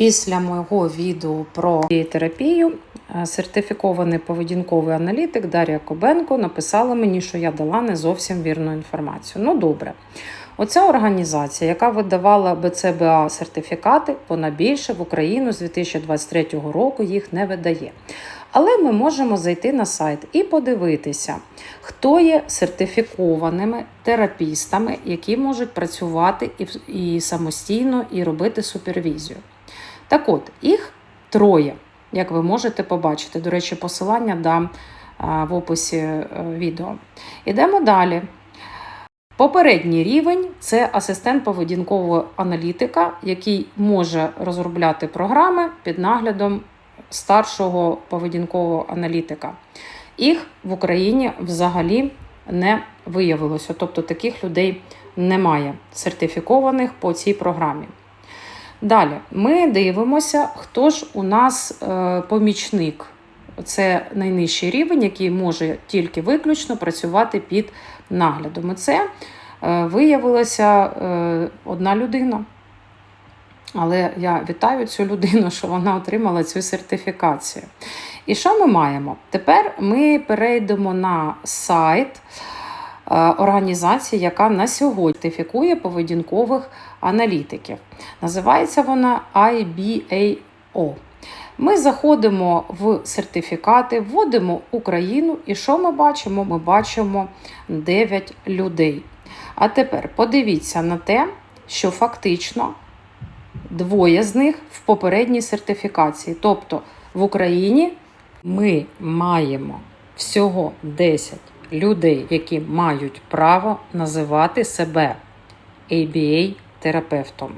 Після мого відео про терапію сертифікований поведінковий аналітик Дар'я Кобенко написала мені, що я дала не зовсім вірну інформацію. Ну добре. Оця організація, яка видавала БЦБА сертифікати, вона більше в Україну з 2023 року їх не видає. Але ми можемо зайти на сайт і подивитися, хто є сертифікованими терапістами, які можуть працювати і самостійно і робити супервізію. Так от, їх троє, як ви можете побачити. До речі, посилання дам в описі е, відео. Ідемо далі. Попередній рівень це асистент поведінкового аналітика, який може розробляти програми під наглядом старшого поведінкового аналітика. Їх в Україні взагалі не виявилося, тобто таких людей немає сертифікованих по цій програмі. Далі ми дивимося, хто ж у нас е, помічник. Це найнижчий рівень, який може тільки виключно працювати під наглядом. І це е, виявилася е, одна людина. Але я вітаю цю людину, що вона отримала цю сертифікацію. І що ми маємо? Тепер ми перейдемо на сайт організації, яка на сьогодні сертифікує поведінкових аналітиків. Називається вона IBAO. Ми заходимо в сертифікати, вводимо Україну, і що ми бачимо? Ми бачимо 9 людей. А тепер подивіться на те, що фактично двоє з них в попередній сертифікації. Тобто в Україні ми маємо всього 10 людей, які мають право називати себе ABA-терапевтом.